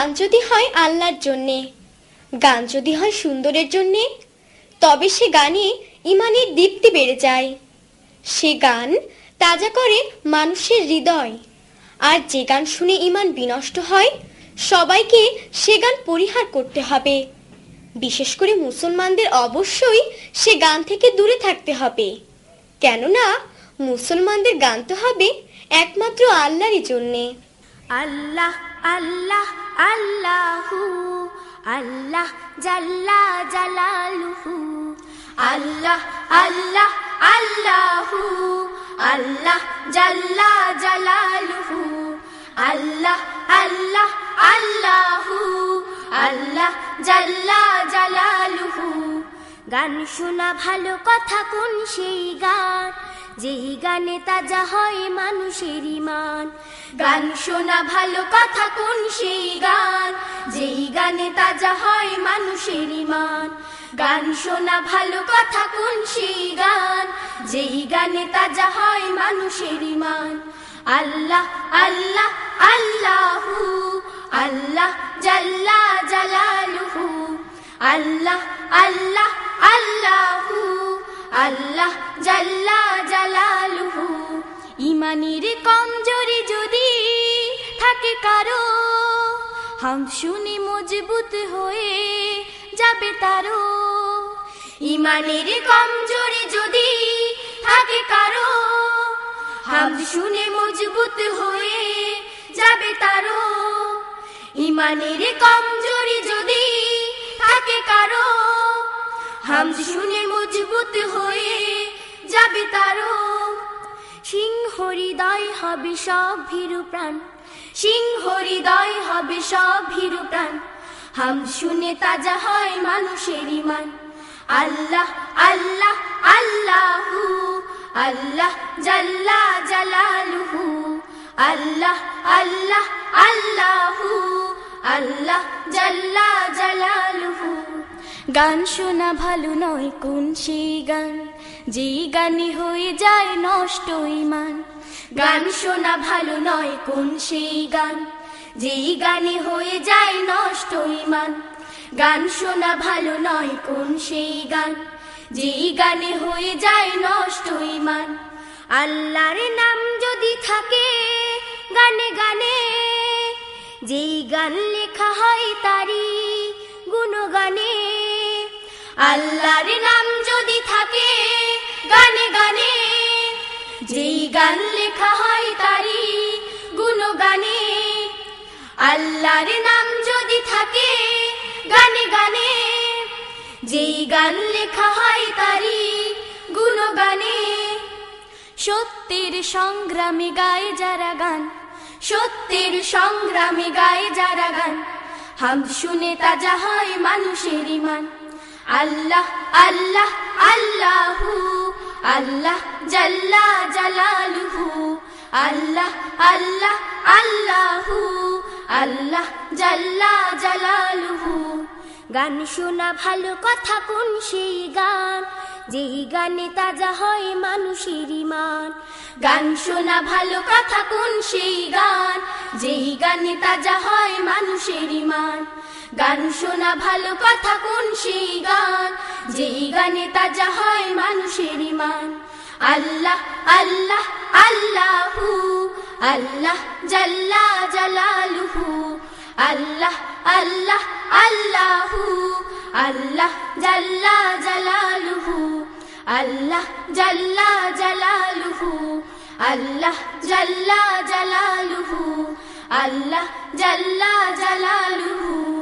গান যদি হয় আল্লাহর জন্যে, গান যদি হয় সুন্দরের জন্যে, তবে সে গানে ইমানের দীপ্তি বেড়ে যায়। সে গান তাজা করে মানুষের হৃদয়, আর যে গান শুনে ইমান বিনষ্ট হয়, সবাইকে সে গান পরিহার করতে হবে। বিশেষ করে মুসলমানদের অবশ্যই সে গান থেকে দূরে থাকতে হবে। কেননা, মুসলমানদের গান তো হবে একমাত্র আল্লাহরই জন্যে। আল্লাহ আল্লাহ, আল্লাহু, আল্লাহ জাল্লা জালালুহু, আল্লাহ আল্লাহ, আল্লাহু, আল্লাহ জাল্লা জালালুহু, আল্লাহ আল্লাহ, আল্লাহু, আল্লাহ জাল্লা জালালুহু। গান শোনা ভালো কথা কোন সেই গান? যেই গানে তাজা হয় মানুষের ইমান। গান শোনা ভালো কথা কোন সেই গান? যেই গানে তাজা হয় মানুষের ইমান। গান শোনা ভালো কথা কোন সেই গান? যেই গানে তাজা হয় মানুষের ইমান। আল্লাহ আল্লাহ, আল্লাহু। আল্লাহ জাল্লা জালালুহু। আল্লাহ আল্লাহ, আল্লাহু। আল্লাহ জাল্লা জালালুহু। ইমানের কমজোরি যদি থাকে কারও, হাম শুনে মজবুত হয়ে যাবে তারো ইমানের কমজোরি যদি থাকে কারও, হাম শুনে মজবুত হয়ে যাবে তারো ইমানের কমজোরি যদি থাকে কারও হাম শুনে মজবুত হয়ে যাবে তারো সিংহ হৃদয় হবে সব ভীরু প্রাণ। সিংহ হৃদয় হবে সব ভীরু প্রাণ। হাম শুনে তাজা হয় মানুষের ইমান। আল্লাহ আল্লাহ, আল্লাহু। আল্লাহ, জাল্লা জালালুহু। আল্লাহ আল্লাহ, আল্লাহু। আল্লাহ, জাল্লা জালালুহু। গান শোনা ভালো নয় কোন সেই গান? যেই গানে হয়ে যায় নষ্ট ইমান। গান শোনা ভালো নয় কোন সেই গান? যেই গানে হয়ে যায় নষ্ট ইমান। গান শোনা ভালো নয় কোন সেই গান? যেই গানে হয়ে যায় নষ্ট ইমান। আল্লাহর নাম যদি থাকে গানে গানে, যেই গান লেখা হয় তারি আল্লাহর নাম যদি থাকে, গানে গানে, যেই গান লেখা হয় তারি গুণগানে। আল্লাহর নাম যদি থাকে, গানে গানে, যেই গান লেখা হয় তারি গুণগানে। সত্যের সংগ্রামে গায় যারা গান, সত্যের সংগ্রামে গায় যারা গান, হাম শুনে তাজা হয় মানুষের ইমান। আল্লাহ আল্লাহ, আল্লাহু, আল্লাহ জাল্লা জালালুহু, আল্লাহ আল্লাহ, আল্লাহু, আল্লাহ জাল্লা জালালুহু। গান শোনা ভালো কথা কোন সেই গান? যেই গানে তাজা হয় মানুষের ইমান। গান শোনা ভালো কথা কোন সেই গান? যেই গানে তাজা হয় মানুষের ইমান। গান শোনা ভালো কথা কোন সেই গান? যেই গানে তাজা হয় মানুষের ইমান আল্লাহ আল্লাহ, আল্লাহু, আল্লাহ জাল্লা জালালুহু। আল্লাহ আল্লাহ, আল্লাহু, আল্লাহ জাল্লা জালালুহু। আল্লাহ জাল্লা জালালুহু, আল্লাহ জাল্লা জালালুহু। আল্লাহ জাল্লা জালালুহু।